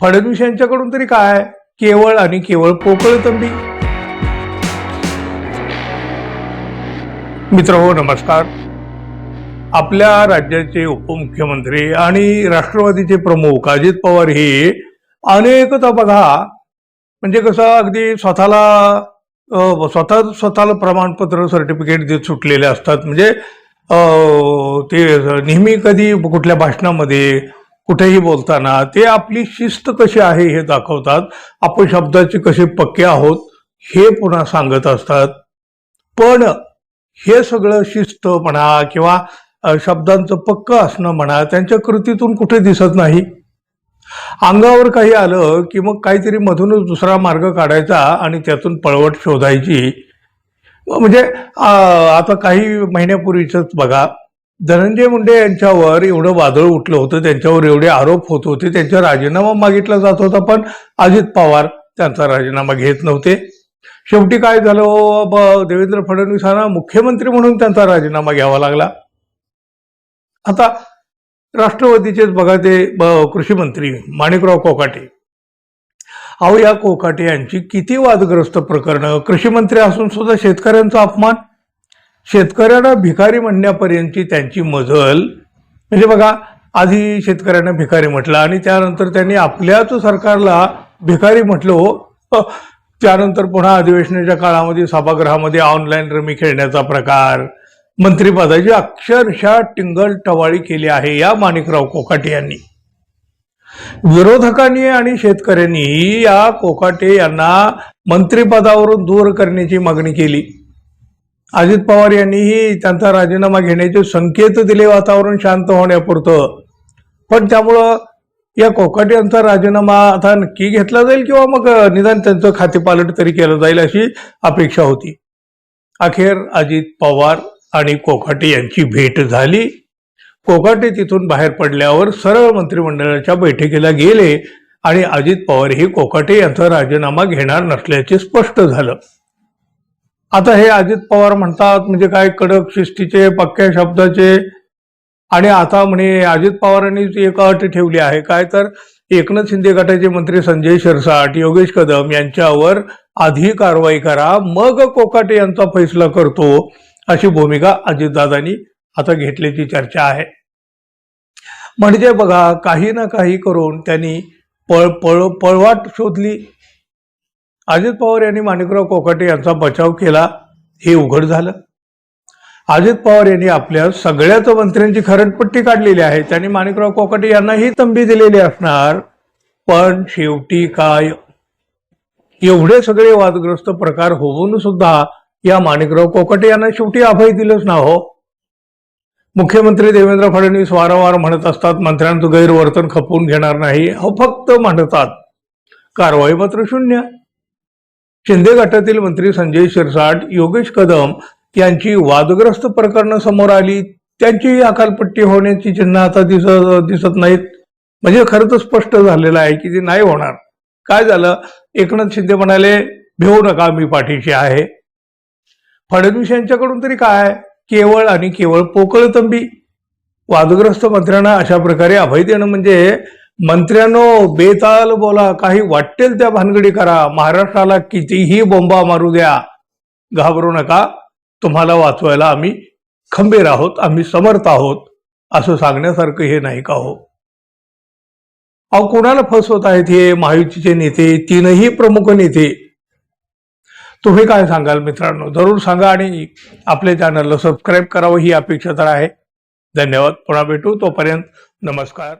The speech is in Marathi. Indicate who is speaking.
Speaker 1: फडणवीस यांच्याकडून तरी काय? केवळ आणि केवळ पोकळ तंबी. मित्र हो नमस्कार. आपल्या राज्याचे उपमुख्यमंत्री आणि राष्ट्रवादीचे प्रमुख अजित पवार हे अनेकदा बघा म्हणजे कसं अगदी स्वतःला स्वतः स्वतःला प्रमाणपत्र सर्टिफिकेट देत सुटलेले असतात. म्हणजे ते नेहमी कधी कुठल्या भाषणामध्ये कुठेही बोलताना ते आपली शिस्त कशी आहे हे दाखवतात. आपण शब्दाचे कसे पक्के आहोत हे पुन्हा सांगत असतात. पण हे सगळं शिस्त म्हणा किंवा शब्दांचं पक्क असणं म्हणा त्यांच्या कृतीतून कुठे दिसत नाही. अंगावर काही आलं की मग काहीतरी मधूनच दुसरा मार्ग काढायचा आणि त्यातून पळवट शोधायची. म्हणजे आता काही महिन्यापूर्वीच बघा. धनंजय मुंडे यांच्यावर एवढं वादळ उठलं होतं त्यांच्यावर एवढे आरोप होत होते त्यांचा राजीनामा मागितला जात होता पण अजित पवार त्यांचा राजीनामा घेत नव्हते. शेवटी काय झालं? ब- देवेंद्र फडणवीसांना मुख्यमंत्री म्हणून त्यांचा राजीनामा घ्यावा लागला. आता राष्ट्रवादीचेच बघा ते ब- कृषी मंत्री माणिकराव कोकाटे. अहो या कोकाटे यांची किती वादग्रस्त प्रकरणं कृषी मंत्री असून सुद्धा शेतकऱ्यांचा अपमान? शेतकऱ्यांना भिकारी म्हणण्यापर्यंतची त्यांची मजल. म्हणजे बघा आधी शेतकऱ्यांना भिकारी म्हटलं आणि त्यानंतर त्यांनी आपल्याच सरकारला भिकारी म्हटलं हो. त्यानंतर पुन्हा अधिवेशनाच्या काळामध्ये सभागृहामध्ये ऑनलाईन रमी खेळण्याचा प्रकार. मंत्रिपदाची अक्षरशः टिंगल टवाळी केली आहे या माणिकराव कोकाटे यांनी. विरोधकांनी आणि शेतकऱ्यांनी या कोकाटे यांना मंत्रिपदावरून दूर करण्याची मागणी केली. अजित पवार यांनीही त्यांचा राजीनामा घेण्याचे संकेत दिले वातावरण शांत होण्यापुरतं. पण त्यामुळं या कोकाटे यांचा राजीनामा आता नक्की घेतला जाईल किंवा मग निदान त्यांचं खातेपालट तरी केलं जाईल अशी अपेक्षा होती. अखेर अजित पवार आणि कोकाटे यांची भेट झाली. कोकाटे तिथून बाहेर पडल्यावर सरळ मंत्रिमंडळाच्या बैठकीला गेले आणि अजित पवार हे कोकाटे यांचा राजीनामा घेणार नसल्याचे स्पष्ट झालं. आता हे अजित पवार म्हणतात म्हणजे काय कडक शिस्तीचे पक्क्या शब्दाचे. आणि आता म्हणे अजित पवारांनी एक अट ठेवली आहे काय तर एकनाथ शिंदे गटाचे मंत्री संजय शिरसाट योगेश कदम यांच्यावर आधी कारवाई करा मग कोकाटे यांचा फैसला करतो अशी भूमिका अजितदादांनी आता घेतल्याची चर्चा आहे. म्हणजे बघा काही ना काही करून त्यांनी पळ पळ पळवाट शोधली. अजित पवार यांनी माणिकराव कोकाटे यांचा बचाव केला हे उघड झालं. अजित पवार यांनी आपल्या सगळ्याच मंत्र्यांची खरडपट्टी काढलेली आहे. त्यांनी माणिकराव कोकाटे यांनाही तंबी दिलेली असणार पण शेवटी काय? एवढे सगळे वादग्रस्त प्रकार होऊन सुद्धा या माणिकराव कोकाटे यांना शेवटी अभय दिलंच ना हो. मुख्यमंत्री देवेंद्र फडणवीस वारंवार म्हणत असतात मंत्र्यांचं गैरवर्तन खपवून घेणार नाही. हो फक्त म्हणतात कारवाई मात्र शून्य. शिंदे गटातील मंत्री संजय शिरसाट योगेश कदम यांची वादग्रस्त प्रकरणं समोर आली. त्यांची अकालपट्टी होण्याची चिन्ह आता दिसत दिसत नाहीत. म्हणजे खरं तर स्पष्ट झालेलं आहे की ते नाही होणार. काय झालं? एकनाथ शिंदे म्हणाले भिवू नका मी पाठीशी आहे. फडणवीस यांच्याकडून तरी काय? केवळ आणि केवळ पोकळ तंबी. वादग्रस्त मंत्र्यांना अशा प्रकारे अभय देणं म्हणजे मंत्र्यांनो बेताल बोला काही वाटेल त्या भानगडी करा. महाराष्ट्राला कितीही बोंबा मारू द्या. घाबरू नका. तुम्हाला वाचवायला आम्ही खंबीर आहोत आम्ही समर्थ आहोत असं सांगण्यासारखं हे नाही का हो? अहो कोणाला फसवत आहेत हे? महायुतीचे नेते तीनही प्रमुख नेते. तुम्ही काय सांगाल मित्रांनो? जरूर सांगा आणि आपल्या चॅनलला सबस्क्राईब करावं ही अपेक्षा तर आहे. धन्यवाद. पुन्हा भेटू. तोपर्यंत नमस्कार.